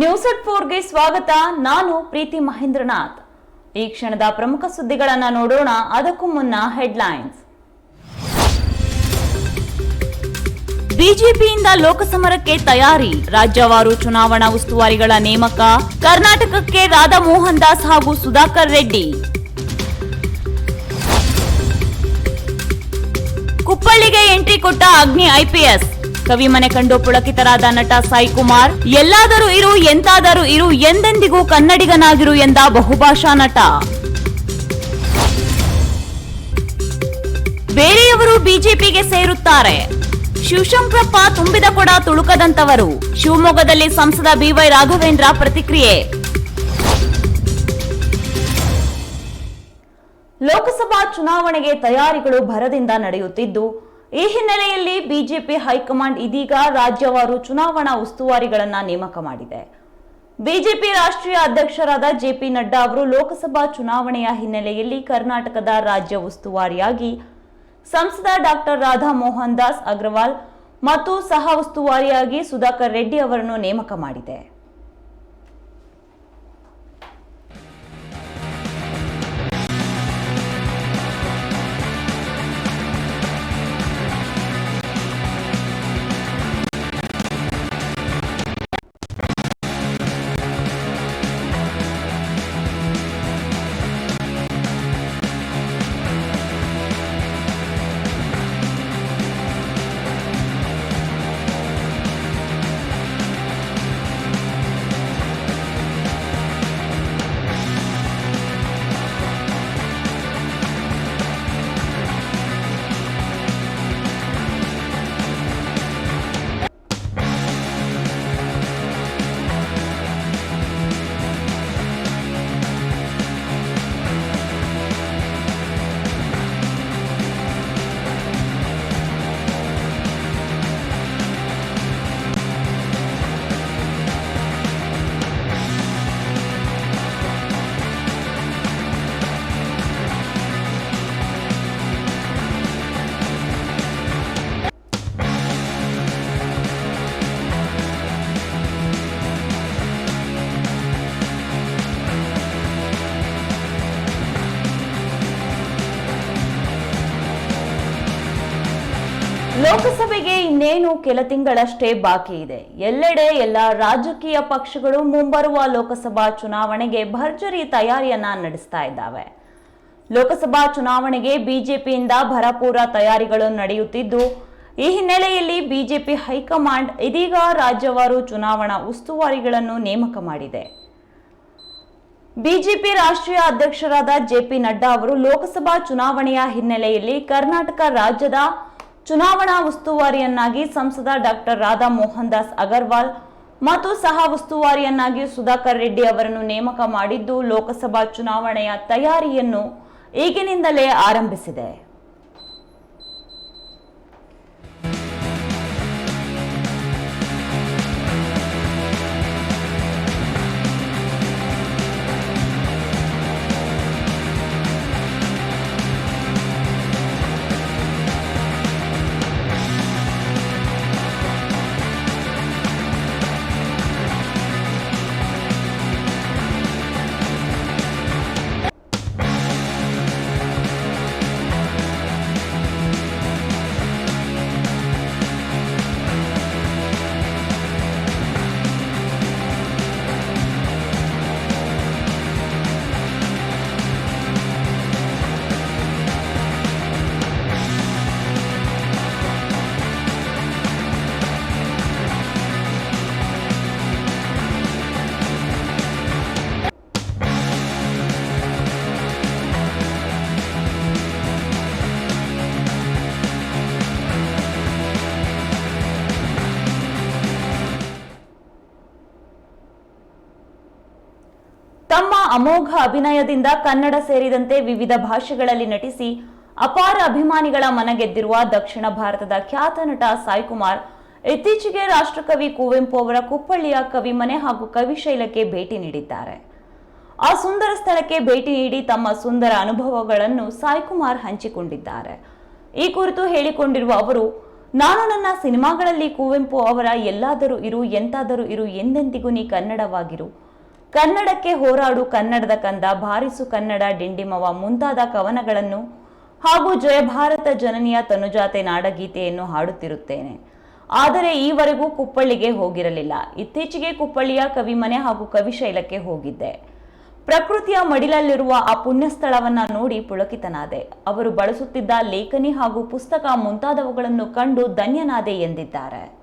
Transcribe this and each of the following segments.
News at ಫೋರ್ಗೆ ಸ್ವಾಗತ. ನಾನು ಪ್ರೀತಿ ಮಹೇಂದ್ರನಾಥ್. ಈ ಕ್ಷಣದ ಪ್ರಮುಖ ಸುದ್ದಿಗಳನ್ನು ನೋಡೋಣ. ಅದಕ್ಕೂ ಮುನ್ನ ಹೆಡ್ಲೈನ್ಸ್. ಬಿಜೆಪಿಯಿಂದ ಲೋಕಸಮರಕ್ಕೆ ತಯಾರಿ. ರಾಜ್ಯವಾರು ಚುನಾವಣಾ ಉಸ್ತುವಾರಿಗಳ ನೇಮಕ. ಕರ್ನಾಟಕಕ್ಕೆ ರಾಧಾ ಮೋಹನ್ ದಾಸ್ ಹಾಗೂ ಸುಧಾಕರ್ ರೆಡ್ಡಿ. ಕುಪ್ಪಳ್ಳಿಗೆ ಎಂಟ್ರಿ ಕೊಟ್ಟ ಅಗ್ನಿ ಐಪಿಎಸ್ ಕವಿಮನೆ ಕಂಡು ಪುಳಕಿತರಾದ ನಟ ಸಾಯಿ ಕುಮಾರ್, ಎಲ್ಲಾದರೂ ಇರು, ಎಂತಾದರೂ ಇರು, ಎಂದೆಂದಿಗೂ ಕನ್ನಡಿಗನಾಗಿರು ಎಂದ ಬಹುಭಾಷಾ ನಟ. ಬೇರೆಯವರು ಬಿಜೆಪಿಗೆ ಸೇರುತ್ತಾರೆ. ಶಿವಶಂಕರಪ್ಪ ತುಂಬಿದ ಕೊಡ ತುಳುಕದಂತವರು ಶಿವಮೊಗ್ಗದಲ್ಲಿ ಸಂಸದ ಬಿವೈ ರಾಘವೇಂದ್ರ ಪ್ರತಿಕ್ರಿಯೆ. ಲೋಕಸಭಾ ಚುನಾವಣೆಗೆ ತಯಾರಿಗಳು ಭರದಿಂದ ನಡೆಯುತ್ತಿದ್ದು ಈ ಹಿನ್ನೆಲೆಯಲ್ಲಿ ಬಿಜೆಪಿ ಹೈಕಮಾಂಡ್ ಇದೀಗ ರಾಜ್ಯವಾರು ಚುನಾವಣಾ ಉಸ್ತುವಾರಿಗಳನ್ನ ನೇಮಕ ಮಾಡಿದೆ. ಬಿಜೆಪಿ ರಾಷ್ಟ್ರೀಯ ಅಧ್ಯಕ್ಷರಾದ ಜೆಪಿ ನಡ್ಡಾ ಅವರು ಲೋಕಸಭಾ ಚುನಾವಣೆಯ ಹಿನ್ನೆಲೆಯಲ್ಲಿ ಕರ್ನಾಟಕದ ರಾಜ್ಯ ಉಸ್ತುವಾರಿಯಾಗಿ ಸಂಸದ ಡಾಕ್ಟರ್ ರಾಧಾ ಮೋಹನ್ ದಾಸ್ ಅಗ್ರವಾಲ್ ಮತ್ತು ಸಹ ಉಸ್ತುವಾರಿಯಾಗಿ ಸುಧಾಕರ್ ರೆಡ್ಡಿ ಅವರನ್ನು ನೇಮಕ ಮಾಡಿದೆ. ಇನ್ನೇನು ಕೆಲ ತಿಂಗಳಷ್ಟೇ ಬಾಕಿ ಇದೆ. ಎಲ್ಲೆಡೆ ಎಲ್ಲ ರಾಜಕೀಯ ಪಕ್ಷಗಳು ಮುಂಬರುವ ಲೋಕಸಭಾ ಚುನಾವಣೆಗೆ ಭರ್ಜರಿ ತಯಾರಿಯನ್ನ ನಡೆಸ್ತಾ ಇದ್ದಾವೆ. ಲೋಕಸಭಾ ಚುನಾವಣೆಗೆ ಬಿಜೆಪಿಯಿಂದ ಭರಪೂರ ತಯಾರಿಗಳು ನಡೆಯುತ್ತಿದ್ದು, ಈ ಹಿನ್ನೆಲೆಯಲ್ಲಿ ಬಿಜೆಪಿ ಹೈಕಮಾಂಡ್ ಇದೀಗ ರಾಜ್ಯವಾರು ಚುನಾವಣಾ ಉಸ್ತುವಾರಿಗಳನ್ನು ನೇಮಕ ಮಾಡಿದೆ. ಬಿಜೆಪಿ ರಾಷ್ಟ್ರೀಯ ಅಧ್ಯಕ್ಷರಾದ ಜೆಪಿ ನಡ್ಡಾ ಅವರು ಲೋಕಸಭಾ ಚುನಾವಣೆಯ ಹಿನ್ನೆಲೆಯಲ್ಲಿ ಕರ್ನಾಟಕ ರಾಜ್ಯದ ಚುನಾವಣಾ ಉಸ್ತುವಾರಿಯನ್ನಾಗಿ ಸಂಸದ ಡಾಕ್ಟರ್ ರಾಧಾ ಮೋಹನ್ ದಾಸ್ ಅಗರ್ವಾಲ್ ಮತ್ತು ಸಹ ಉಸ್ತುವಾರಿಯನ್ನಾಗಿ ಸುಧಾಕರ್ ರೆಡ್ಡಿ ಅವರನ್ನು ನೇಮಕ ಮಾಡಿದ್ದು ಲೋಕಸಭಾ ಚುನಾವಣೆಯ ತಯಾರಿಯನ್ನು ಈಗಿನಿಂದಲೇ ಆರಂಭಿಸಿದೆ. ತಮ್ಮ ಅಮೋಘ ಅಭಿನಯದಿಂದ ಕನ್ನಡ ಸೇರಿದಂತೆ ವಿವಿಧ ಭಾಷೆಗಳಲ್ಲಿ ನಟಿಸಿ ಅಪಾರ ಅಭಿಮಾನಿಗಳ ಮನಗೆದ್ದಿರುವ ದಕ್ಷಿಣ ಭಾರತದ ಖ್ಯಾತ ನಟ ಸಾಯಿ ಕುಮಾರ್ ಇತ್ತೀಚೆಗೆ ರಾಷ್ಟ್ರಕವಿ ಕುವೆಂಪು ಅವರ ಕುಪ್ಪಳ್ಳಿಯ ಕವಿಮನೆ ಹಾಗೂ ಕವಿಶೈಲಕ್ಕೆ ಭೇಟಿ ನೀಡಿದ್ದಾರೆ. ಆ ಸುಂದರ ಸ್ಥಳಕ್ಕೆ ಭೇಟಿ ನೀಡಿ ತಮ್ಮ ಸುಂದರ ಅನುಭವಗಳನ್ನು ಸಾಯಿ ಕುಮಾರ್ ಹಂಚಿಕೊಂಡಿದ್ದಾರೆ. ಈ ಕುರಿತು ಹೇಳಿಕೊಂಡಿರುವ ಅವರು, ನಾನು ನನ್ನ ಸಿನಿಮಾಗಳಲ್ಲಿ ಕುವೆಂಪು ಅವರ ಎಲ್ಲಾದರೂ ಇರು, ಎಂತಾದರೂ ಇರು, ಎಂದೆಂದಿಗೂ ನೀ ಕನ್ನಡವಾಗಿರು. ಕನ್ನಡಕ್ಕೆ ಹೋರಾಡು ಕನ್ನಡದ ಕಂದ ಭಾರಿಸು ಕನ್ನಡ ಡಿಂಡಿಮವ ಮುಂತಾದ ಕವನಗಳನ್ನು ಹಾಗೂ ಜಯ ಭಾರತ ಜನನಿಯ ತನುಜಾತೆ ನಾಡಗೀತೆಯನ್ನು ಹಾಡುತ್ತಿರುತ್ತೇನೆ. ಆದರೆ ಈವರೆಗೂ ಕುಪ್ಪಳ್ಳಿಗೆ ಹೋಗಿರಲಿಲ್ಲ. ಇತ್ತೀಚೆಗೆ ಕುಪ್ಪಳ್ಳಿಯ ಕವಿಮನೆ ಹಾಗೂ ಕವಿಶೈಲಕ್ಕೆ ಹೋಗಿದ್ದೆ. ಪ್ರಕೃತಿಯ ಮಡಿಲಲ್ಲಿರುವ ಆ ಪುಣ್ಯಸ್ಥಳವನ್ನ ನೋಡಿ ಪುಳಕಿತನಾದೆ. ಅವರು ಬಳಸುತ್ತಿದ್ದ ಲೇಖನಿ ಹಾಗೂ ಪುಸ್ತಕ ಮುಂತಾದವುಗಳನ್ನು ಕಂಡು ಧನ್ಯನಾದೆ ಎಂದಿದ್ದಾರೆ.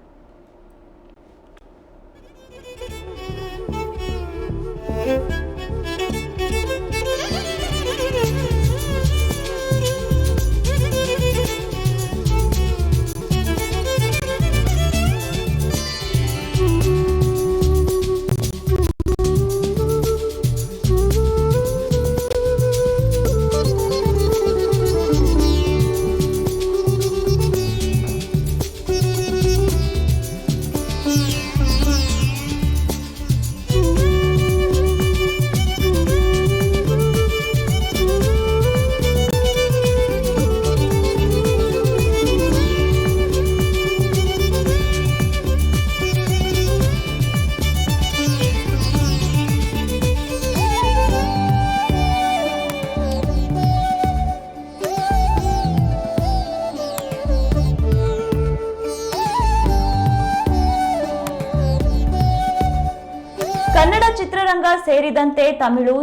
ಸೇರಿದಂತೆ ತಮಿಳು,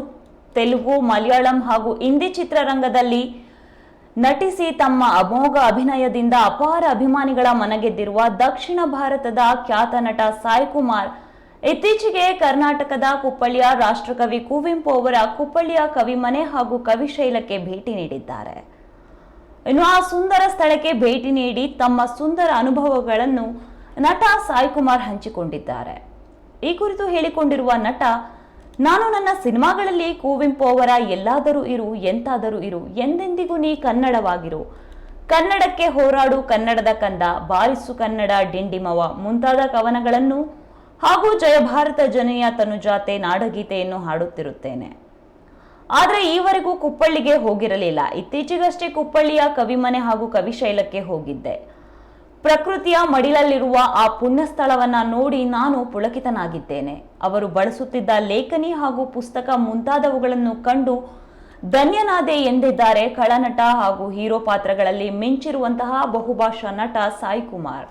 ತೆಲುಗು, ಮಲಯಾಳಂ ಹಾಗೂ ಹಿಂದಿ ಚಿತ್ರರಂಗದಲ್ಲಿ ನಟಿಸಿ ತಮ್ಮ ಅಮೋಘ ಅಭಿನಯದಿಂದ ಅಪಾರ ಅಭಿಮಾನಿಗಳ ಮನಗೆದ್ದಿರುವ ದಕ್ಷಿಣ ಭಾರತದ ಖ್ಯಾತ ನಟ ಸಾಯಿ ಕುಮಾರ್. ಇತ್ತೀಚೆಗೆ ಕರ್ನಾಟಕದ ಕುಪ್ಪಳ್ಳಿಯ ರಾಷ್ಟ್ರಕವಿ ಕುವೆಂಪು ಅವರ ಕುಪ್ಪಳ್ಳಿಯ ಕವಿಮನೆ ಹಾಗೂ ಕವಿಶೈಲಕ್ಕೆ ಭೇಟಿ ನೀಡಿದ್ದಾರೆ. ಇನ್ನು ಆ ಸುಂದರ ಸ್ಥಳಕ್ಕೆ ಭೇಟಿ ನೀಡಿ ತಮ್ಮ ಸುಂದರ ಅನುಭವಗಳನ್ನು ನಟ ಸಾಯಿ ಕುಮಾರ್ ಹಂಚಿಕೊಂಡಿದ್ದಾರೆ. ಈ ಕುರಿತು ಹೇಳಿಕೊಂಡಿರುವ ನಟ ನಾನು ನನ್ನ ಸಿನಿಮಾಗಳಲ್ಲಿ ಕುವೆಂಪು ಅವರ ಎಲ್ಲಾದರೂ ಇರು, ಎಂತಾದರೂ ಇರು, ಎಂದೆಂದಿಗೂ ನೀ ಕನ್ನಡವಾಗಿರು. ಕನ್ನಡಕ್ಕೆ ಹೋರಾಡು, ಕನ್ನಡದ ಕಂದ, ಬಾರಿಸು ಕನ್ನಡ ಡಿಂಡಿಮವ ಮುಂತಾದ ಕವನಗಳನ್ನು ಹಾಗೂ ಜಯ ಭಾರತ ಜನನಿಯ ತನುಜಾತೆ ನಾಡಗೀತೆಯನ್ನು ಹಾಡುತ್ತಿರುತ್ತೇನೆ. ಆದರೆ ಈವರೆಗೂ ಕುಪ್ಪಳ್ಳಿಗೆ ಹೋಗಿರಲಿಲ್ಲ. ಇತ್ತೀಚೆಗಷ್ಟೇ ಕುಪ್ಪಳ್ಳಿಯ ಕವಿಮನೆ ಹಾಗೂ ಕವಿಶೈಲಕ್ಕೆ ಹೋಗಿದ್ದೆ. ಪ್ರಕೃತಿಯ ಮಡಿಲಲ್ಲಿರುವ ಆ ಪುಣ್ಯಸ್ಥಳವನ್ನ ನೋಡಿ ನಾನು ಪುಳಕಿತನಾಗಿದ್ದೇನೆ. ಅವರು ಬಳಸುತ್ತಿದ್ದ ಲೇಖನಿ ಹಾಗೂ ಪುಸ್ತಕ ಮುಂತಾದವುಗಳನ್ನು ಕಂಡು ಧನ್ಯನಾದೆ ಎಂದಿದ್ದಾರೆ ಖಳನಟ ಹಾಗೂ ಹೀರೋ ಪಾತ್ರಗಳಲ್ಲಿ ಮಿಂಚಿರುವಂತಹ ಬಹುಭಾಷಾ ನಟ ಸಾಯಿ ಕುಮಾರ್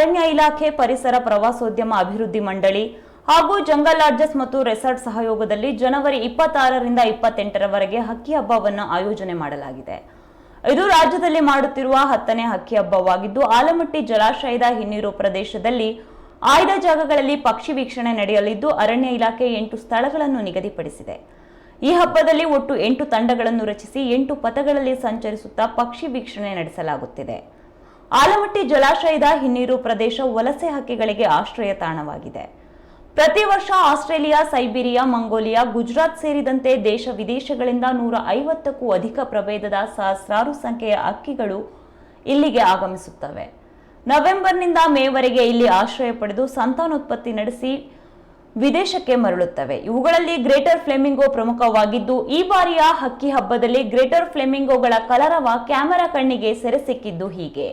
ಅರಣ್ಯ ಇಲಾಖೆ ಪರಿಸರ ಪ್ರವಾಸೋದ್ಯಮ ಅಭಿವೃದ್ಧಿ ಮಂಡಳಿ ಹಾಗೂ ಜಂಗಲ್ ಲಾಡ್ಜಸ್ ಮತ್ತು ರೆಸಾರ್ಟ್ ಸಹಯೋಗದಲ್ಲಿ ಜನವರಿ ಇಪ್ಪತ್ತಾರರಿಂದ ಇಪ್ಪತ್ತೆಂಟರವರೆಗೆ ಹಕ್ಕಿ ಹಬ್ಬವನ್ನು ಆಯೋಜನೆ ಮಾಡಲಾಗಿದೆ. ಇದು ರಾಜ್ಯದಲ್ಲಿ ಮಾಡುತ್ತಿರುವ ಹತ್ತನೇ ಹಕ್ಕಿ ಹಬ್ಬವಾಗಿದ್ದು, ಆಲಮಟ್ಟಿ ಜಲಾಶಯದ ಹಿನ್ನೀರು ಪ್ರದೇಶದಲ್ಲಿ ಆಯ್ದ ಜಾಗಗಳಲ್ಲಿ ಪಕ್ಷಿ ವೀಕ್ಷಣೆ ನಡೆಯಲಿದ್ದು, ಅರಣ್ಯ ಇಲಾಖೆ ಎಂಟು ಸ್ಥಳಗಳನ್ನು ನಿಗದಿಪಡಿಸಿದೆ. ಈ ಹಬ್ಬದಲ್ಲಿ ಒಟ್ಟು ಎಂಟು ತಂಡಗಳನ್ನು ರಚಿಸಿ, ಎಂಟು ಪಥಗಳಲ್ಲಿ ಸಂಚರಿಸುತ್ತಾ ಪಕ್ಷಿ ವೀಕ್ಷಣೆ ನಡೆಸಲಾಗುತ್ತಿದೆ. ಆಲಮಟ್ಟಿ ಜಲಾಶಯದ ಹಿನ್ನೀರು ಪ್ರದೇಶ ವಲಸೆ ಹಕ್ಕಿಗಳಿಗೆ ಆಶ್ರಯ ತಾಣವಾಗಿದೆ. ಪ್ರತಿ ವರ್ಷ ಆಸ್ಟ್ರೇಲಿಯಾ, ಸೈಬೀರಿಯಾ, ಮಂಗೋಲಿಯಾ, ಗುಜರಾತ್ ಸೇರಿದಂತೆ ದೇಶ ವಿದೇಶಗಳಿಂದ ನೂರ ಐವತ್ತಕ್ಕೂ ಅಧಿಕ ಪ್ರಭೇದದ ಸಹಸ್ರಾರು ಸಂಖ್ಯೆಯ ಹಕ್ಕಿಗಳು ಇಲ್ಲಿಗೆ ಆಗಮಿಸುತ್ತವೆ. ನವೆಂಬರ್ನಿಂದ ಮೇವರೆಗೆ ಇಲ್ಲಿ ಆಶ್ರಯ ಪಡೆದು ಸಂತಾನೋತ್ಪತ್ತಿ ನಡೆಸಿ ವಿದೇಶಕ್ಕೆ ಮರಳುತ್ತವೆ. ಇವುಗಳಲ್ಲಿ ಗ್ರೇಟರ್ ಫ್ಲೆಮಿಂಗೋ ಪ್ರಮುಖವಾಗಿದ್ದು, ಈ ಬಾರಿಯ ಹಕ್ಕಿ ಹಬ್ಬದಲ್ಲಿ ಗ್ರೇಟರ್ ಫ್ಲೆಮಿಂಗೋಗಳ ಕಲರವ ಕ್ಯಾಮೆರಾ ಕಣ್ಣಿಗೆ ಸೆರೆ ಸಿಕ್ಕಿದ್ದು ಹೀಗೆ.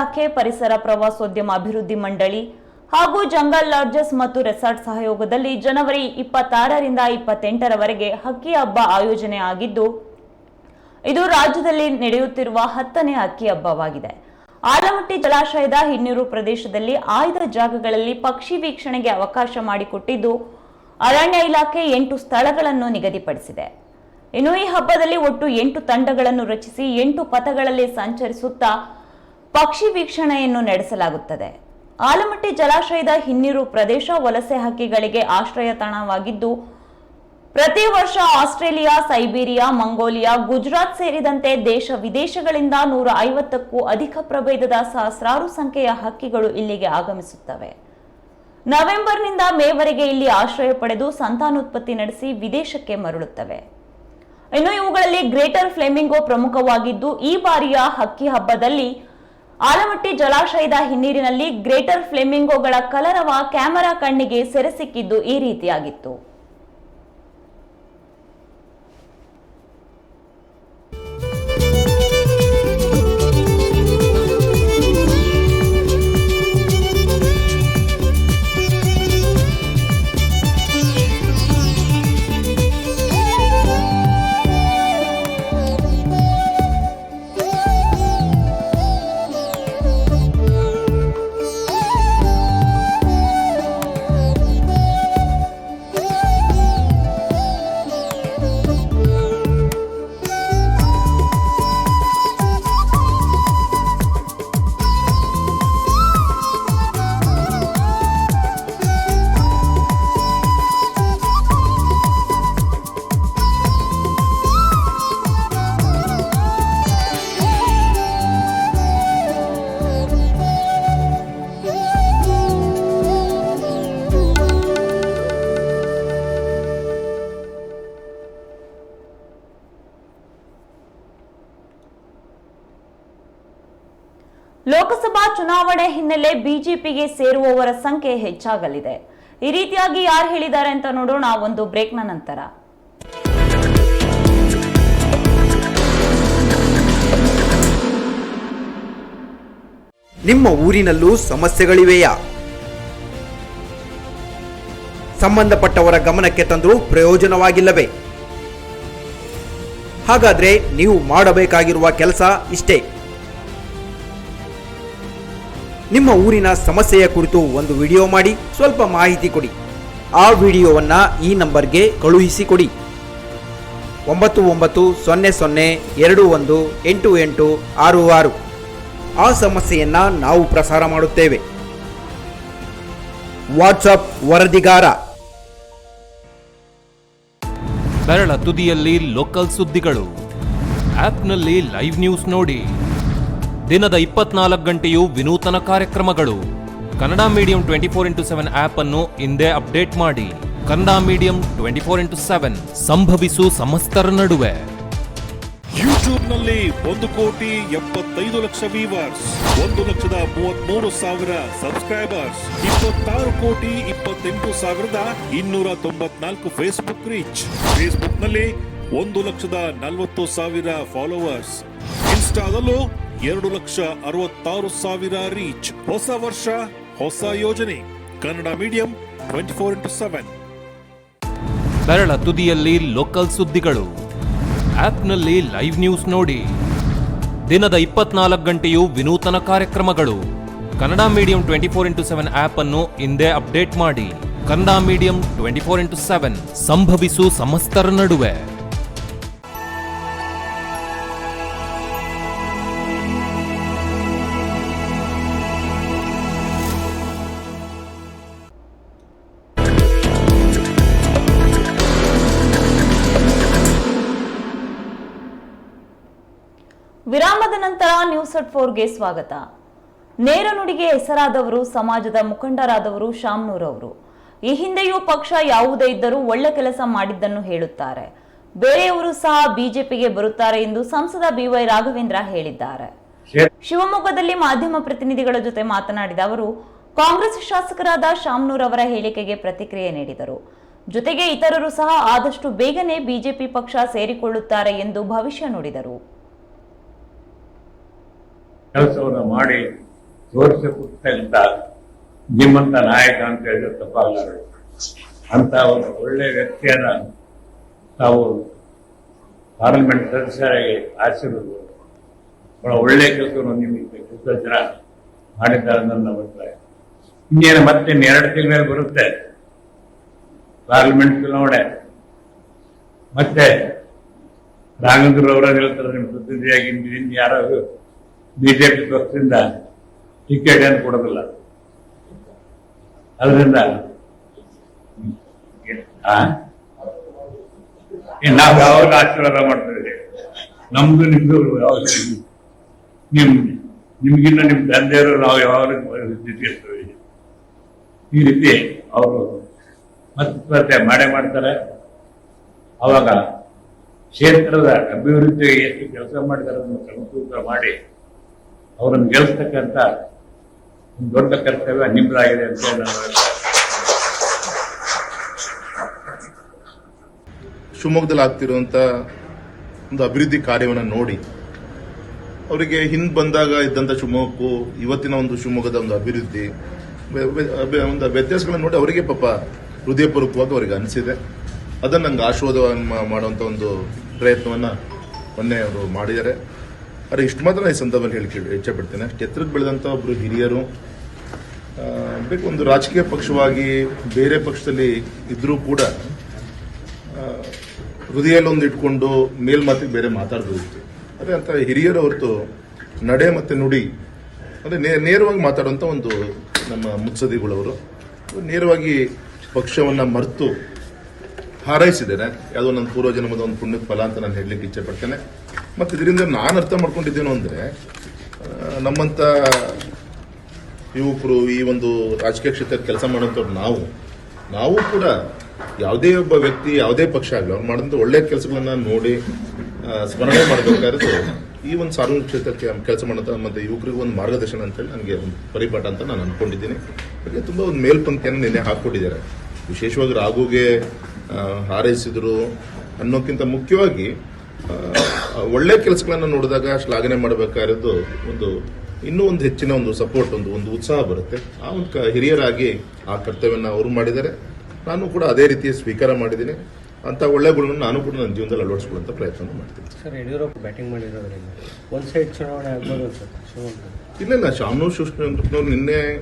ಇಲಾಖೆ, ಪರಿಸರ ಪ್ರವಾಸೋದ್ಯಮ ಅಭಿವೃದ್ಧಿ ಮಂಡಳಿ ಹಾಗೂ ಜಂಗಲ್ ಲಾಡ್ಜಸ್ ಮತ್ತು ರೆಸಾರ್ಟ್ ಸಹಯೋಗದಲ್ಲಿ ಜನವರಿ ಇಪ್ಪತ್ತಾರರಿಂದ ಇಪ್ಪತ್ತೆಂಟರವರೆಗೆ ಹಕ್ಕಿ ಹಬ್ಬ ಆಯೋಜನೆ ಆಗಿದ್ದು, ಇದು ರಾಜ್ಯದಲ್ಲಿ ನಡೆಯುತ್ತಿರುವ ಹತ್ತನೇ ಹಕ್ಕಿ ಹಬ್ಬವಾಗಿದೆ. ಆಲಮಟ್ಟಿ ಜಲಾಶಯದ ಹಿನ್ನೀರು ಪ್ರದೇಶದಲ್ಲಿ ಆಯ್ದ ಜಾಗಗಳಲ್ಲಿ ಪಕ್ಷಿ ವೀಕ್ಷಣೆಗೆ ಅವಕಾಶ ಮಾಡಿಕೊಟ್ಟಿದ್ದು, ಅರಣ್ಯ ಇಲಾಖೆ ಎಂಟು ಸ್ಥಳಗಳನ್ನು ನಿಗದಿಪಡಿಸಿದೆ. ಇನ್ನು ಈ ಹಬ್ಬದಲ್ಲಿ ಒಟ್ಟು ಎಂಟು ತಂಡಗಳನ್ನು ರಚಿಸಿ ಎಂಟು ಪಥಗಳಲ್ಲಿ ಸಂಚರಿಸುತ್ತಾ ಪಕ್ಷಿ ವೀಕ್ಷಣೆಯನ್ನು ನಡೆಸಲಾಗುತ್ತದೆ. ಆಲಮಟ್ಟಿ ಜಲಾಶಯದ ಹಿನ್ನೀರು ಪ್ರದೇಶ ವಲಸೆ ಹಕ್ಕಿಗಳಿಗೆ ಆಶ್ರಯ ತಾಣವಾಗಿದ್ದು ಪ್ರತಿ ವರ್ಷ ಆಸ್ಟ್ರೇಲಿಯಾ, ಸೈಬೀರಿಯಾ, ಮಂಗೋಲಿಯಾ, ಗುಜರಾತ್ ಸೇರಿದಂತೆ ದೇಶ ವಿದೇಶಗಳಿಂದ ನೂರ ಐವತ್ತಕ್ಕೂ ಅಧಿಕ ಪ್ರಭೇದದ ಸಹಸ್ರಾರು ಸಂಖ್ಯೆಯ ಹಕ್ಕಿಗಳು ಇಲ್ಲಿಗೆ ಆಗಮಿಸುತ್ತವೆ. ನವೆಂಬರ್ನಿಂದ ಮೇವರೆಗೆ ಇಲ್ಲಿ ಆಶ್ರಯ ಪಡೆದು ಸಂತಾನೋತ್ಪತ್ತಿ ನಡೆಸಿ ವಿದೇಶಕ್ಕೆ ಮರಳುತ್ತವೆ. ಇನ್ನು ಇವುಗಳಲ್ಲಿ ಗ್ರೇಟರ್ ಫ್ಲೆಮಿಂಗೋ ಪ್ರಮುಖವಾಗಿದ್ದು, ಈ ಬಾರಿಯ ಹಕ್ಕಿ ಹಬ್ಬದಲ್ಲಿ ಆಲಮಟ್ಟಿ ಜಲಾಶಯದ ಹಿನ್ನೀರಿನಲ್ಲಿ ಗ್ರೇಟರ್ ಫ್ಲೆಮಿಂಗೋಗಳ ಕಲರವ ಕ್ಯಾಮೆರಾ ಕಣ್ಣಿಗೆ ಸೆರೆಸಿಕ್ಕಿದ್ದು ಈ ರೀತಿಯಾಗಿತ್ತು. ಚುನಾವಣೆ ಹಿನ್ನೆಲೆ ಬಿಜೆಪಿಗೆ ಸೇರುವವರ ಸಂಖ್ಯೆ ಹೆಚ್ಚಾಗಲಿದೆ. ಈ ರೀತಿಯಾಗಿ ಯಾರು ಹೇಳಿದ್ದಾರೆ ಅಂತ ನೋಡೋಣ ಒಂದು ಬ್ರೇಕ್ನ ನಂತರ. ನಿಮ್ಮ ಊರಿನಲ್ಲೂ ಸಮಸ್ಯೆಗಳಿವೆಯಾ? ಸಂಬಂಧಪಟ್ಟವರ ಗಮನಕ್ಕೆ ತಂದರೂ ಪ್ರಯೋಜನವಾಗಿಲ್ಲವೇ? ಹಾಗಾದ್ರೆ ನೀವು ಮಾಡಬೇಕಾಗಿರುವ ಕೆಲಸ ಇಷ್ಟೇ. ನಿಮ್ಮ ಊರಿನ ಸಮಸ್ಯೆಯ ಕುರಿತು ಒಂದು ವಿಡಿಯೋ ಮಾಡಿ ಸ್ವಲ್ಪ ಮಾಹಿತಿ ಕೊಡಿ. ಆ ವಿಡಿಯೋವನ್ನು ಈ ನಂಬರ್ಗೆ ಕಳುಹಿಸಿಕೊಡಿ. ಒಂಬತ್ತು ಒಂಬತ್ತು ಸೊನ್ನೆ ಸೊನ್ನೆ ಎರಡು ಒಂದು ಎಂಟು ಎಂಟು ಆರು ಆರು. ಆ ಸಮಸ್ಯೆಯನ್ನು ನಾವು ಪ್ರಸಾರ ಮಾಡುತ್ತೇವೆ. ವಾಟ್ಸಪ್ ವರದಿಗಾರ. ಬೆರಳ ತುದಿಯಲ್ಲಿ ಲೋಕಲ್ ಸುದ್ದಿಗಳು. ಆಪ್ನಲ್ಲಿ ಲೈವ್ ನ್ಯೂಸ್ ನೋಡಿ. ದಿನದ ಇಪ್ಪತ್ನಾಲ್ಕು ಗಂಟೆಯೂ ವಿನೂತನ ಕಾರ್ಯಕ್ರಮಗಳು. Kannada medium twenty four into seven app ಅನ್ನು ಇಂದೇ ಅಪ್ಡೇಟ್ ಮಾಡಿ. Kannada medium twenty four into seven ಸಂಭವಿಸು ಸಮಸ್ತರ ನಡುವೆ. ಯೂಟ್ಯೂಬ್ನಲ್ಲಿ ಒಂದು ಕೋಟಿ ಎಪ್ಪತ್ತೈದು ಲಕ್ಷ ವೀವರ್ಸ್ ಒಂದು ಲಕ್ಷದ ಮೂವತ್ಮೂರು ಸಾವಿರ ಸಬ್ಸ್ಕ್ರೈಬರ್ಸ್ ಇಪ್ಪತ್ತಾರು ಕೋಟಿ ಇಪ್ಪತ್ತೆಂಟು ಸಾವಿರದ ಇನ್ನೂರ ತೊಂಬತ್ನಾಲ್ಕು ಫೇಸ್ಬುಕ್ ರೀಚ್ ಫೇಸ್ಬುಕ್ನಲ್ಲಿ ಒಂದು ಲಕ್ಷದ ನಲವತ್ತು ಸಾವಿರ ಫಾಲೋವರ್ಸ್ ಇನ್ಸ್ಟಾದಲ್ಲೂ ಎರಡು ಲಕ್ಷ ಅರವತ್ತಾರು ಸಾವಿರ ರೀಚ್. ಹೊಸ ವರ್ಷ, ಹೊಸ ಯೋಜನೆ. Kannada medium twenty four into seven. ಸರಳ ತುದಿಯಲ್ಲಿ ಲೋಕಲ್ ಸುದ್ದಿಗಳು. ಆಪ್ನಲ್ಲಿ ಲೈವ್ ನ್ಯೂಸ್ ನೋಡಿ. ದಿನದ ಇಪ್ಪತ್ನಾಲ್ಕು ಗಂಟೆಯೂ ವಿನೂತನ ಕಾರ್ಯಕ್ರಮಗಳು. Kannada medium twenty four into seven app ಅನ್ನು ಹಿಂದೆ ಅಪ್ಡೇಟ್ ಮಾಡಿ. Kannada medium twenty four into seven ಸಂಭವಿಸು ಸಮಸ್ತರ ನಡುವೆ. ನಂತರ ನ್ಯೂಸ್ ಅಟ್ ಫೋರ್ಗೆ ಸ್ವಾಗತ. ನೇರ ನುಡಿಗೆ ಹೆಸರಾದವರು, ಸಮಾಜದ ಮುಖಂಡರಾದವರು ಶಾಮ್ನೂರ್ ಅವರು ಈ ಹಿಂದೆಯೂ ಪಕ್ಷ ಯಾವುದೇ ಇದ್ದರೂ ಒಳ್ಳೆ ಕೆಲಸ ಮಾಡಿದ್ದನ್ನು ಹೇಳುತ್ತಾರೆ. ಬೇರೆಯವರು ಸಹ ಬಿಜೆಪಿಗೆ ಬರುತ್ತಾರೆ ಎಂದು ಸಂಸದ ಬಿವೈ ರಾಘವೇಂದ್ರ ಹೇಳಿದ್ದಾರೆ. ಶಿವಮೊಗ್ಗದಲ್ಲಿ ಮಾಧ್ಯಮ ಪ್ರತಿನಿಧಿಗಳ ಜೊತೆ ಮಾತನಾಡಿದ ಅವರು, ಕಾಂಗ್ರೆಸ್ ಶಾಸಕರಾದ ಶಾಮ್ನೂರ್ ಅವರ ಹೇಳಿಕೆಗೆ ಪ್ರತಿಕ್ರಿಯೆ ನೀಡಿದರು. ಜೊತೆಗೆ ಇತರರು ಸಹ ಆದಷ್ಟು ಬೇಗನೆ ಬಿಜೆಪಿ ಪಕ್ಷ ಸೇರಿಕೊಳ್ಳುತ್ತಾರೆ ಎಂದು ಭವಿಷ್ಯ ನುಡಿದರು. ಕೆಲಸವನ್ನು ಮಾಡಿ ತೋರಿಸಿಕೊಟ್ಟಂತ ನಿಮ್ಮಂತ ನಾಯಕ ಅಂತ ಹೇಳಿದ್ರೆ ತಪ್ಪಾಗಲಾರ ಅಂತ ಒಂದು ಒಳ್ಳೆ ವ್ಯಕ್ತಿಯನ್ನ ತಾವು ಪಾರ್ಲಿಮೆಂಟ್ ಸದಸ್ಯರಾಗಿ ಆರಿಸಿರೋದು ಬಹಳ ಒಳ್ಳೆ ಕೆಲಸವನ್ನು ನಿಮಗೆ ಎಷ್ಟೋ ಜನ ಮಾಡಿದ್ದಾರೆ ನನ್ನ ಅಭಿಪ್ರಾಯ ಇನ್ನೇನು ಮತ್ತೆ ಎರಡು ತಿಂಗಳ ಮೇಲೆ ಬರುತ್ತೆ. ಪಾರ್ಲಿಮೆಂಟ್ ಚುನಾವಣೆ. ಮತ್ತೆ ರಾಘವೇಂದ್ರ ಅವರ ಹೇಳ್ತಾರೆ, ನಿಮ್ಮ ಪ್ರತಿನಿಧಿಯಾಗಿ ಯಾರಾದ್ರು ಯಾರು ಬಿಜೆಪಿ ಪಕ್ಷದಿಂದ ಟಿಕೆಟ್ ಏನು ಕೊಡೋದಿಲ್ಲ. ಅದರಿಂದ ನಾವು ಯಾವಾಗ ಆಶೀರ್ವಾದ ಮಾಡ್ತೇವೆ ನಮ್ದು, ನಿಮ್ದು ಯಾವಾಗ ನಿಮ್, ನಿಮ್ಗಿನ್ನ ನಿಮ್ ತಂದೆಯವರು ನಾವು ಯಾವಾಗ ಇರ್ತೇವೆ ಈ ರೀತಿ ಅವರು ಮತ್ತೆ ಮಾಡೇ ಮಾಡ್ತಾರೆ. ಅವಾಗ ಕ್ಷೇತ್ರದ ಅಭಿವೃದ್ಧಿಗೆ ಎಷ್ಟು ಕೆಲಸ ಮಾಡಿದ್ದಾರೆ ಅನ್ನೋ ಸಮತೂಕ ಮಾಡಿ ಅವರನ್ನು ಗೆಲ್ಲಿಸ್ತಕ್ಕಂಥ ದೊಡ್ಡ ಕರ್ತವ್ಯ ನಿಮ್ಮದಾಗಿದೆ ಅಂತ. ಶಿವಮೊಗ್ಗದಲ್ಲಿ ಆಗ್ತಿರುವಂಥ ಒಂದು ಅಭಿವೃದ್ಧಿ ಕಾರ್ಯವನ್ನು ನೋಡಿ, ಅವರಿಗೆ ಹಿಂದೆ ಬಂದಾಗ ಇದ್ದಂಥ ಶಿವಮೊಗ್ಗಕ್ಕೂ ಇವತ್ತಿನ ಒಂದು ಶಿವಮೊಗ್ಗದ ಒಂದು ಅಭಿವೃದ್ಧಿ ಒಂದು ವ್ಯತ್ಯಾಸಗಳನ್ನು ನೋಡಿ ಅವರಿಗೆ ಪಾಪ ಹೃದಯಪೂರ್ವಕವಾಗಿ ಅವರಿಗೆ ಅನಿಸಿದೆ ಅದನ್ನು ನಂಗೆ ಆಶೀರ್ವಾದ ಮಾಡುವಂಥ ಒಂದು ಪ್ರಯತ್ನವನ್ನು ಮೊನ್ನೆ ಅವರು ಮಾಡಿದ್ದಾರೆ ಆದರೆ ಇಷ್ಟು ಮಾತ್ರ ಈ ಸಂದರ್ಭದಲ್ಲಿ ಹೇಳಿ ಇಚ್ಛೆ ಪಡ್ತೇನೆ ಅಷ್ಟು ಎತ್ತರಕ್ಕೆ ಬೆಳೆದಂಥ ಒಬ್ಬರು ಹಿರಿಯರು ಬೇಕು, ಒಂದು ರಾಜಕೀಯ ಪಕ್ಷವಾಗಿ ಬೇರೆ ಪಕ್ಷದಲ್ಲಿ ಇದ್ದರೂ ಕೂಡ ಹೃದಯದಲ್ಲಿ ಒಂದು ಇಟ್ಕೊಂಡು ಮೇಲ್ಮಾತಿಗೆ ಬೇರೆ ಮಾತಾಡ್ಬೋದಿತ್ತು ಅದೇ ಅಂತ ಹಿರಿಯರು ಹೊರತು ನಡೆ ಮತ್ತು ನುಡಿ ಅಂದರೆ ನೇ ನೇರವಾಗಿ ಮಾತಾಡುವಂಥ ಒಂದು ನಮ್ಮ ಮುತ್ಸದಿಗಳವರು ನೇರವಾಗಿ ಪಕ್ಷವನ್ನು ಮರೆತು ಹಾರೈಸಿದ್ದೇನೆ. ಯಾವುದೋ ನನ್ನ ಪೂರ್ವಜನ್ಮದ ಒಂದು ಪುಣ್ಯದ ಫಲ ಅಂತ ನಾನು ಹೇಳಲಿಕ್ಕೆ ಇಚ್ಛೆ ಪಡ್ತೇನೆ ಮತ್ತು ಇದರಿಂದ ನಾನು ಅರ್ಥ ಮಾಡ್ಕೊಂಡಿದ್ದೇನು ಅಂದರೆ ನಮ್ಮಂಥ ಯುವಕರು ಈ ಒಂದು ರಾಜಕೀಯ ಕ್ಷೇತ್ರಕ್ಕೆ ಕೆಲಸ ಮಾಡುವಂಥವ್ರು ನಾವು ನಾವು ಕೂಡ ಯಾವುದೇ ಒಬ್ಬ ವ್ಯಕ್ತಿ, ಯಾವುದೇ ಪಕ್ಷ ಆಗಲಿ, ಅವ್ರು ಮಾಡಿದಂಥ ಒಳ್ಳೆಯ ಕೆಲಸಗಳನ್ನ ನೋಡಿ ಸ್ಮರಣೆ ಮಾಡಬೇಕಾದ್ರೆ ಈ ಒಂದು ಸಾರ್ವಜನಿಕ ಕ್ಷೇತ್ರಕ್ಕೆ ಕೆಲಸ ಮಾಡೋಂಥ ಮತ್ತು ಯುವಕರಿಗೆ ಒಂದು ಮಾರ್ಗದರ್ಶನ ಅಂತೇಳಿ ನನಗೆ ಒಂದು ಪರಿಪಾಠ ಅಂತ ನಾನು ಅಂದ್ಕೊಂಡಿದ್ದೀನಿ. ಹಾಗೆ ತುಂಬ ಒಂದು ಮೇಲ್ಪಂಕ್ತಿಯನ್ನು ನಿನ್ನೆ ಹಾಕ್ಕೊಟ್ಟಿದ್ದಾರೆ. ವಿಶೇಷವಾಗಿ ರಾಘುಗೆ ಹಾರೈಸಿದ್ರು ಅನ್ನೋಕ್ಕಿಂತ ಮುಖ್ಯವಾಗಿ ಒಳ್ಳೆ ಕೆಲಸಗಳನ್ನು ನೋಡಿದಾಗ ಶ್ಲಾಘನೆ ಮಾಡಬೇಕಾಗಿರೋದು ಒಂದು ಇನ್ನೂ ಒಂದು ಹೆಚ್ಚಿನ ಒಂದು ಸಪೋರ್ಟ್ ಒಂದು ಒಂದು ಉತ್ಸಾಹ ಬರುತ್ತೆ. ಆ ಒಂದು ಕ- ಹಿರಿಯರಾಗಿ ಆ ಕರ್ತವ್ಯನ ಅವರು ಮಾಡಿದ್ದಾರೆ. ನಾನು ಕೂಡ ಅದೇ ರೀತಿಯ ಸ್ವೀಕಾರ ಮಾಡಿದ್ದೀನಿ. ಅಂತ ಒಳ್ಳೆ ಗುಣವನ್ನು ನಾನು ಕೂಡ ನನ್ನ ಜೀವನದಲ್ಲಿ ಅಳವಡಿಸ್ಕೊಳ್ಳುವಂಥ ಪ್ರಯತ್ನ ಮಾಡ್ತೀನಿ. ಸರ್ ಯಡಿಯೂರಪ್ಪ ಬ್ಯಾಟಿಂಗ್ ಮಾಡಿರೋದ್ರಿಂದ ಒಂದು ಸೈಡ್ ಚುನಾವಣೆ ಆಗ್ಬೋದು ಇಲ್ಲ ಇಲ್ಲ ಶಾಮನೂರ್ ಶಿವಕೃಷ್ಣವ್ರು ನಿನ್ನೆ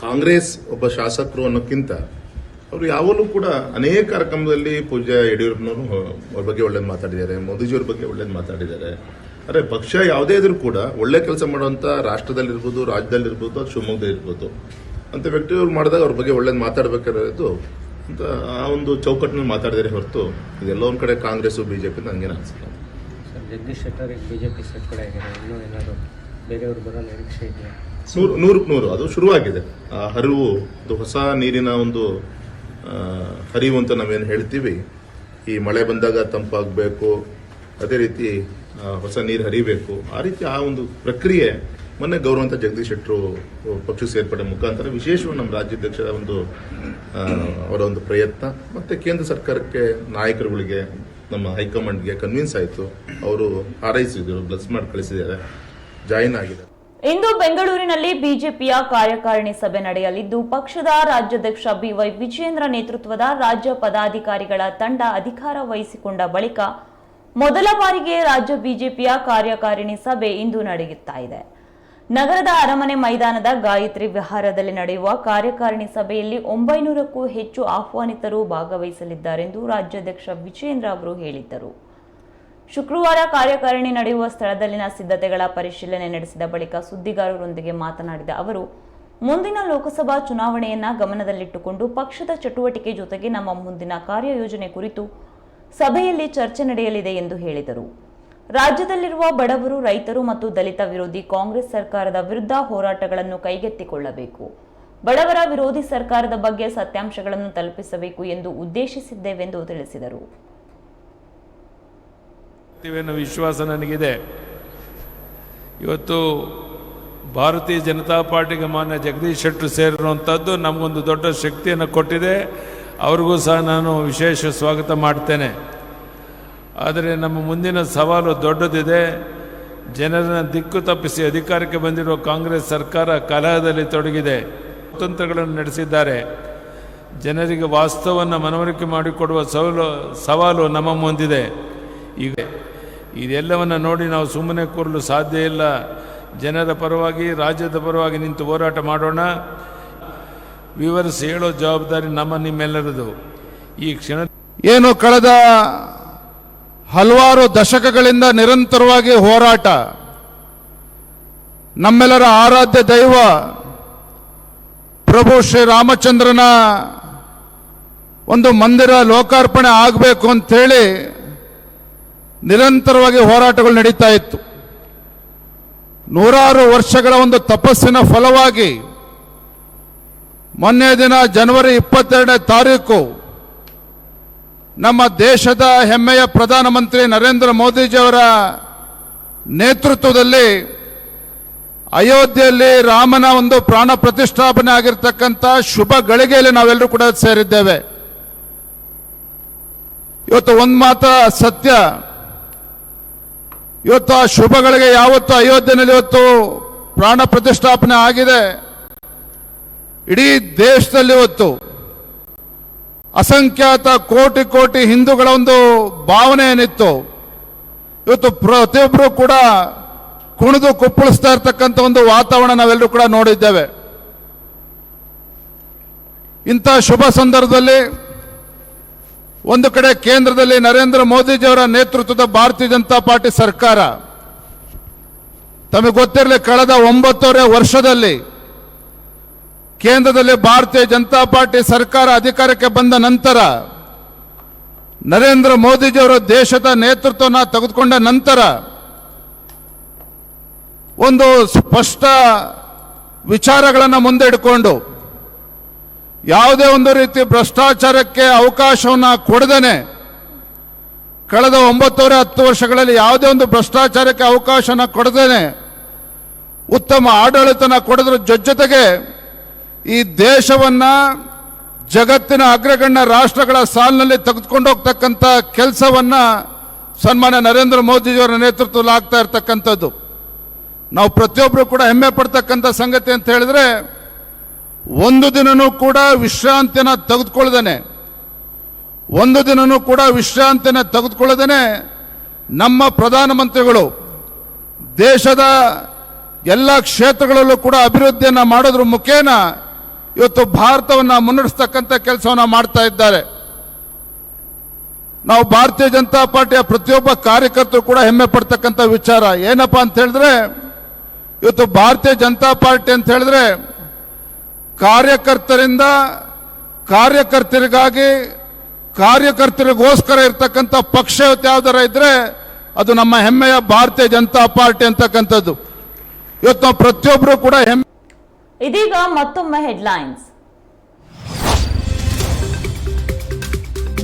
ಕಾಂಗ್ರೆಸ್ ಒಬ್ಬ ಶಾಸಕರು ಅನ್ನೋಕ್ಕಿಂತ ಅವರು ಯಾವಾಗಲೂ ಕೂಡ ಅನೇಕ ಕಾರ್ಯಕ್ರಮದಲ್ಲಿ ಪೂಜ್ಯ ಯಡಿಯೂರಪ್ಪನವರು ಅವ್ರ ಬಗ್ಗೆ ಒಳ್ಳೇದು ಮಾತಾಡಿದ್ದಾರೆ ಮೋದಿಜಿಯವ್ರ ಬಗ್ಗೆ ಒಳ್ಳೇದು ಮಾತಾಡಿದ್ದಾರೆ. ಅರೆ ಪಕ್ಷ ಯಾವುದೇ ಇದ್ರೂ ಕೂಡ ಒಳ್ಳೆ ಕೆಲಸ ಮಾಡುವಂಥ ರಾಷ್ಟ್ರದಲ್ಲಿರ್ಬೋದು ರಾಜ್ಯದಲ್ಲಿರ್ಬೋದು ಅದು ಶಿವಮೊಗ್ಗದಲ್ಲಿರ್ಬೋದು ಅಂತ ವ್ಯಕ್ತಿಯವ್ರು ಮಾಡಿದಾಗ ಅವ್ರ ಬಗ್ಗೆ ಒಳ್ಳೇದು ಮಾತಾಡ್ಬೇಕಾಗಿರೋದು ಅಂತ ಆ ಒಂದು ಚೌಕಟ್ಟಿನಲ್ಲಿ ಮಾತಾಡಿದರೆ ಹೊರತು ಇದೆಲ್ಲ ಒಂದು ಕಡೆ ಕಾಂಗ್ರೆಸ್ ಬಿಜೆಪಿ ನನಗೇನು ಅನಿಸಿಲ್ಲ. ಸರ್ ಜಗದೀಶ್ ಶೆಟ್ಟರ್ ಈಗ ಬಿ ಜೆ ಪಿ ಸೇರ್ಪಡೆ ಇನ್ನೂ ಏನಾದ್ರು ಬೇರೆಯವರು ಬರೋ ನಿರೀಕ್ಷೆ ಇದೆಯಾ? ನೂರು ನೂರಕ್ಕೆ ನೂರು. ಅದು ಶುರುವಾಗಿದೆ. ಆ ಹರಿವು ಅದು ಹೊಸ ನೀರಿನ ಒಂದು ಹರಿವು ಅಂತ ನಾವೇನು ಹೇಳ್ತೀವಿ? ಈ ಮಳೆ ಬಂದಾಗ ತಂಪಾಗಬೇಕು, ಅದೇ ರೀತಿ ಹೊಸ ನೀರು ಹರಿಬೇಕು. ಆ ರೀತಿ ಆ ಒಂದು ಪ್ರಕ್ರಿಯೆ ಮೊನ್ನೆ ಗೌರವಂತ ಜಗದೀಶ್ ಶೆಟ್ಟರು ಪಕ್ಷ ಸೇರ್ಪಡೆ ಮುಖಾಂತರ ವಿಶೇಷವಾಗಿ ನಮ್ಮ ರಾಜ್ಯಾಧ್ಯಕ್ಷರ ಒಂದು ಅವರ ಒಂದು ಪ್ರಯತ್ನ. ಮತ್ತೆ ಕೇಂದ್ರ ಸರ್ಕಾರಕ್ಕೆ ನಾಯಕರುಗಳಿಗೆ, ನಮ್ಮ ಹೈಕಮಾಂಡ್ಗೆ ಕನ್ವಿನ್ಸ್ ಆಯಿತು. ಅವರು ಹಾರೈಸಿದ್ರು ಬ್ಲಸ್ ಮಾಡಿ ಕಳಿಸಿದ್ದಾರೆ. ಜಾಯಿನ್ ಆಗಿದೆ ಇಂದು ಬೆಂಗಳೂರಿನಲ್ಲಿ ಬಿಜೆಪಿಯ ಕಾರ್ಯಕಾರಿಣಿ ಸಭೆ ನಡೆಯಲಿದ್ದು, ಪಕ್ಷದ ರಾಜ್ಯಾಧ್ಯಕ್ಷ ಬಿವೈ ವಿಜೇಂದ್ರ ನೇತೃತ್ವದ ರಾಜ್ಯ ಪದಾಧಿಕಾರಿಗಳ ತಂಡ ಅಧಿಕಾರ ವಹಿಸಿಕೊಂಡ ಬಳಿಕ ಮೊದಲ ಬಾರಿಗೆ ರಾಜ್ಯ ಬಿಜೆಪಿಯ ಕಾರ್ಯಕಾರಿಣಿ ಸಭೆ ಇಂದು ನಡೆಯುತ್ತಾ ಇದೆ. ನಗರದ ಅರಮನೆ ಮೈದಾನದ ಗಾಯತ್ರಿ ವಿಹಾರದಲ್ಲಿ ನಡೆಯುವ ಕಾರ್ಯಕಾರಿಣಿ ಸಭೆಯಲ್ಲಿ ಒಂಬೈನೂರಕ್ಕೂ ಹೆಚ್ಚು ಆಹ್ವಾನಿತರು ಭಾಗವಹಿಸಲಿದ್ದಾರೆಂದು ರಾಜ್ಯಾಧ್ಯಕ್ಷ ವಿಜೇಂದ್ರ ಅವರು ಹೇಳಿದ್ದರು. ಶುಕ್ರವಾರ ಕಾರ್ಯಕಾರಿಣಿ ನಡೆಯುವ ಸ್ಥಳದಲ್ಲಿನ ಸಿದ್ಧತೆಗಳ ಪರಿಶೀಲನೆ ನಡೆಸಿದ ಬಳಿಕ ಸುದ್ದಿಗಾರರೊಂದಿಗೆ ಮಾತನಾಡಿದ ಅವರು, ಮುಂದಿನ ಲೋಕಸಭಾ ಚುನಾವಣೆಯನ್ನ ಗಮನದಲ್ಲಿಟ್ಟುಕೊಂಡು ಪಕ್ಷದ ಚಟುವಟಿಕೆ ಜೊತೆಗೆ ನಮ್ಮ ಮುಂದಿನ ಕಾರ್ಯಯೋಜನೆ ಕುರಿತು ಸಭೆಯಲ್ಲಿ ಚರ್ಚೆ ನಡೆಯಲಿದೆ ಎಂದು ಹೇಳಿದರು. ರಾಜ್ಯದಲ್ಲಿರುವ ಬಡವರು, ರೈತರು ಮತ್ತು ದಲಿತ ವಿರೋಧಿ ಕಾಂಗ್ರೆಸ್ ಸರ್ಕಾರದ ವಿರುದ್ಧ ಹೋರಾಟಗಳನ್ನು ಕೈಗೆತ್ತಿಕೊಳ್ಳಬೇಕು. ಬಡವರ ವಿರೋಧಿ ಸರ್ಕಾರದ ಬಗ್ಗೆ ಸತ್ಯಾಂಶಗಳನ್ನು ತಲುಪಿಸಬೇಕು ಎಂದು ಉದ್ದೇಶಿಸಿದ್ದೇವೆಂದು ತಿಳಿಸಿದರು. ಮಾಡ್ತೀವಿ ಅನ್ನೋ ವಿಶ್ವಾಸ ನನಗಿದೆ. ಇವತ್ತು ಭಾರತೀಯ ಜನತಾ ಪಾರ್ಟಿಗೆ ಮಾನ್ಯ ಜಗದೀಶ್ ಶೆಟ್ಟರು ಸೇರಿರುವಂಥದ್ದು ನಮಗೊಂದು ದೊಡ್ಡ ಶಕ್ತಿಯನ್ನು ಕೊಟ್ಟಿದೆ. ಅವ್ರಿಗೂ ಸಹ ನಾನು ವಿಶೇಷ ಸ್ವಾಗತ ಮಾಡ್ತೇನೆ. ಆದರೆ ನಮ್ಮ ಮುಂದಿನ ಸವಾಲು ದೊಡ್ಡದಿದೆ. ಜನರನ್ನ ದಿಕ್ಕು ತಪ್ಪಿಸಿ ಅಧಿಕಾರಕ್ಕೆ ಬಂದಿರುವ ಕಾಂಗ್ರೆಸ್ ಸರ್ಕಾರ ಕಲಹದಲ್ಲಿ ತೊಡಗಿದೆ. ಕುತಂತ್ರಗಳನ್ನು ನಡೆಸಿದ್ದಾರೆ. ಜನರಿಗೆ ವಾಸ್ತವವನ್ನು ಮನವರಿಕೆ ಮಾಡಿಕೊಡುವ ಸವಾಲು ಸವಾಲು ನಮ್ಮ ಮುಂದಿದೆ. ಈಗ ಇದೆಲ್ಲವನ್ನು ನೋಡಿ ನಾವು ಸುಮ್ಮನೆ ಕೂರಲು ಸಾಧ್ಯ ಇಲ್ಲ. ಜನರ ಪರವಾಗಿ, ರಾಜ್ಯದ ಪರವಾಗಿ ನಿಂತು ಹೋರಾಟ ಮಾಡೋಣ. ವಿವರಿಸಿ ಹೇಳೋ ಜವಾಬ್ದಾರಿ ನಮ್ಮ, ನಿಮ್ಮೆಲ್ಲರದು. ಈ ಕ್ಷಣ ಏನು ಕಳೆದ ಹಲವಾರು ದಶಕಗಳಿಂದ ನಿರಂತರವಾಗಿ ಹೋರಾಟ. ನಮ್ಮೆಲ್ಲರ ಆರಾಧ್ಯ ದೈವ ಪ್ರಭು ಶ್ರೀ ರಾಮಚಂದ್ರನ ಒಂದು ಮಂದಿರ ಲೋಕಾರ್ಪಣೆ ಆಗಬೇಕು ಅಂತೇಳಿ ನಿರಂತರವಾಗಿ ಹೋರಾಟಗಳು ನಡೀತಾ ಇತ್ತು. ನೂರಾರು ವರ್ಷಗಳ ಒಂದು ತಪಸ್ಸಿನ ಫಲವಾಗಿ ಮೊನ್ನೆ ದಿನ ಜನವರಿ ಇಪ್ಪತ್ತೆರಡನೇ ತಾರೀಕು ನಮ್ಮ ದೇಶದ ಹೆಮ್ಮೆಯ ಪ್ರಧಾನಮಂತ್ರಿ ನರೇಂದ್ರ ಮೋದಿಜಿಯವರ ನೇತೃತ್ವದಲ್ಲಿ ಅಯೋಧ್ಯೆಯಲ್ಲಿ ರಾಮನ ಒಂದು ಪ್ರಾಣ ಪ್ರತಿಷ್ಠಾಪನೆ ಆಗಿರ್ತಕ್ಕಂಥ ಶುಭ ಗಳಿಗೆಯಲ್ಲಿ ನಾವೆಲ್ಲರೂ ಕೂಡ ಸೇರಿದ್ದೇವೆ. ಇವತ್ತು ಒಂದು ಮಾತ್ರ ಸತ್ಯ. ಇವತ್ತು ಆ ಶುಭಗಳಿಗೆ ಯಾವತ್ತು ಅಯೋಧ್ಯೆಯಲ್ಲಿ ಇವತ್ತು ಪ್ರಾಣ ಪ್ರತಿಷ್ಠಾಪನೆ ಆಗಿದೆ. ಇಡೀ ದೇಶದಲ್ಲಿ ಇವತ್ತು ಅಸಂಖ್ಯಾತ ಕೋಟಿ ಕೋಟಿ ಹಿಂದೂಗಳ ಒಂದು ಭಾವನೆ ಏನಿತ್ತು. ಇವತ್ತು ಪ್ರತಿಯೊಬ್ಬರು ಕೂಡ ಕುಣಿದು ಕುಪ್ಪಳಿಸ್ತಾ ಇರ್ತಕ್ಕಂಥ ಒಂದು ವಾತಾವರಣ ನಾವೆಲ್ಲರೂ ಕೂಡ ನೋಡಿದ್ದೇವೆ. ಇಂಥ ಶುಭ ಸಂದರ್ಭದಲ್ಲಿ ಒಂದು ಕಡೆ ಕೇಂದ್ರದಲ್ಲಿ ನರೇಂದ್ರ ಮೋದಿಜಿಯವರ ನೇತೃತ್ವದ ಭಾರತೀಯ ಜನತಾ ಪಾರ್ಟಿ ಸರ್ಕಾರ. ತಮಗೆ ಗೊತ್ತಿರಲಿ ಕಳೆದ ಒಂಬತ್ತೂವರೆ ವರ್ಷದಲ್ಲಿ ಕೇಂದ್ರದಲ್ಲಿ ಭಾರತೀಯ ಜನತಾ ಪಾರ್ಟಿ ಸರ್ಕಾರ ಅಧಿಕಾರಕ್ಕೆ ಬಂದ ನಂತರ ನರೇಂದ್ರ ಮೋದಿಜಿಯವರು ದೇಶದ ನೇತೃತ್ವವನ್ನು ತೆಗೆದುಕೊಂಡ ನಂತರ ಒಂದು ಸ್ಪಷ್ಟ ವಿಚಾರಗಳನ್ನು ಮುಂದೆ ಇಟ್ಕೊಂಡು ಯಾವುದೇ ಒಂದು ರೀತಿ ಭ್ರಷ್ಟಾಚಾರಕ್ಕೆ ಅವಕಾಶವನ್ನು ಕೊಡದೇನೆ ಕಳೆದ ಒಂಬತ್ತೂವರೆ ಹತ್ತು ವರ್ಷಗಳಲ್ಲಿ ಯಾವುದೇ ಒಂದು ಭ್ರಷ್ಟಾಚಾರಕ್ಕೆ ಅವಕಾಶನ ಕೊಡದೇನೆ ಉತ್ತಮ ಆಡಳಿತನ ಕೊಡೋದ್ರ ಜೊತೆಗೆ ಈ ದೇಶವನ್ನ ಜಗತ್ತಿನ ಅಗ್ರಗಣ್ಯ ರಾಷ್ಟ್ರಗಳ ಸಾಲಿನಲ್ಲಿ ತೆಗೆದುಕೊಂಡು ಹೋಗ್ತಕ್ಕಂಥ ಕೆಲಸವನ್ನ ಸನ್ಮಾನ್ಯ ನರೇಂದ್ರ ಮೋದಿಜಿಯವರ ನೇತೃತ್ವದಲ್ಲಿ ಆಗ್ತಾ ಇರ್ತಕ್ಕಂಥದ್ದು. ನಾವು ಪ್ರತಿಯೊಬ್ಬರು ಕೂಡ ಹೆಮ್ಮೆ ಪಡ್ತಕ್ಕಂಥ ಸಂಗತಿ ಅಂತ ಹೇಳಿದ್ರೆ ಒಂದು ದಿನನೂ ಕೂಡ ವಿಶ್ರಾಂತಿನ ತೆಗೆದುಕೊಳ್ಳದೇನೆ. ಒಂದು ದಿನನೂ ಕೂಡ ವಿಶ್ರಾಂತಿನ ತೆಗೆದುಕೊಳ್ಳದೇನೆ ನಮ್ಮ ಪ್ರಧಾನಮಂತ್ರಿಗಳು, ದೇಶದ ಎಲ್ಲ ಕ್ಷೇತ್ರಗಳಲ್ಲೂ ಕೂಡ ಅಭಿವೃದ್ಧಿಯನ್ನು ಮಾಡೋದ್ರ ಮುಖೇನ ಇವತ್ತು ಭಾರತವನ್ನು ಮುನ್ನಡೆಸ್ತಕ್ಕಂಥ ಕೆಲಸವನ್ನು ಮಾಡ್ತಾ ಇದ್ದಾರೆ. ನಾವು ಭಾರತೀಯ ಜನತಾ ಪಾರ್ಟಿಯ ಪ್ರತಿಯೊಬ್ಬ ಕಾರ್ಯಕರ್ತರು ಕೂಡ ಹೆಮ್ಮೆ ಪಡ್ತಕ್ಕಂಥ ವಿಚಾರ. ಏನಪ್ಪಾ ಅಂತ ಹೇಳಿದ್ರೆ, ಇವತ್ತು ಭಾರತೀಯ ಜನತಾ ಪಾರ್ಟಿ ಅಂತ ಹೇಳಿದ್ರೆ ಕಾರ್ಯಕರ್ತರಿಂದ ಕಾರ್ಯಕರ್ತರಿಗಾಗಿ ಕಾರ್ಯಕರ್ತರಿಗೋಸ್ಕರ ಇರ್ತಕ್ಕಂಥ ಪಕ್ಷ ಯಾವ್ದಾರ ಇದ್ರೆ ಅದು ನಮ್ಮ ಹೆಮ್ಮೆಯ ಭಾರತೀಯ ಜನತಾ ಪಾರ್ಟಿ ಅಂತಕ್ಕಂಥದ್ದು. ಇವತ್ತು ನಾವು ಪ್ರತಿಯೊಬ್ಬರು ಕೂಡ ಹೆಮ್ಮೆ ಇದೀಗ ಮತ್ತೊಮ್ಮೆ ಹೆಡ್ಲೈನ್ಸ್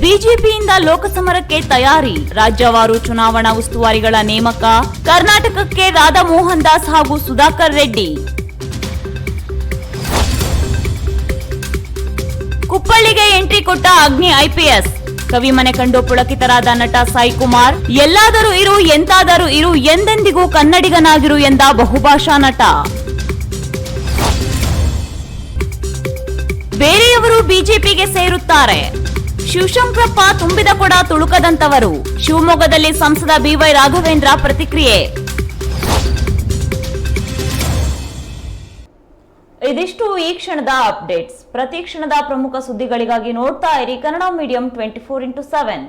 ಬಿಜೆಪಿಯಿಂದ ಲೋಕಸಮರಕ್ಕೆ ತಯಾರಿ, ರಾಜ್ಯವಾರು ಚುನಾವಣಾ ಉಸ್ತುವಾರಿಗಳ ನೇಮಕ, ಕರ್ನಾಟಕಕ್ಕೆ ರಾಧಾಮೋಹನ್ ದಾಸ್ ಹಾಗೂ ಸುಧಾಕರ್ ರೆಡ್ಡಿ. ಕುಪ್ಪಳ್ಳಿಗೆ ಎಂಟ್ರಿ ಕೊಟ್ಟ ಅಗ್ನಿ ಐಪಿಎಸ್. ಕವಿ ಮನೆ ಕಂಡು ಪುಳಕಿತರಾದ ನಟ ಸಾಯಿ ಕುಮಾರ್, ಎಲ್ಲಾದರೂ ಇರು, ಎಂತಾದರೂ ಇರು, ಎಂದೆಂದಿಗೂ ಕನ್ನಡಿಗನಾಗಿರು ಎಂದ ಬಹುಭಾಷಾ ನಟ. ಬೇರೆಯವರು ಬಿಜೆಪಿಗೆ ಸೇರುತ್ತಾರೆ. ಶಿವಶಂಕರಪ್ಪ ತುಂಬಿದ ಕೊಡ ತುಳುಕದಂತವರು. ಶಿವಮೊಗ್ಗದಲ್ಲಿ ಸಂಸದ ಬಿವೈ ರಾಘವೇಂದ್ರ ಪ್ರತಿಕ್ರಿಯೆ. ಇದಿಷ್ಟು ಈ ಕ್ಷಣದ ಅಪ್ಡೇಟ್ಸ್. ಪ್ರತಿ ಕ್ಷಣದ ಪ್ರಮುಖ ಸುದ್ದಿಗಳಿಗಾಗಿ ನೋಡ್ತಾ ಇರಿ Kannada medium twenty four into seven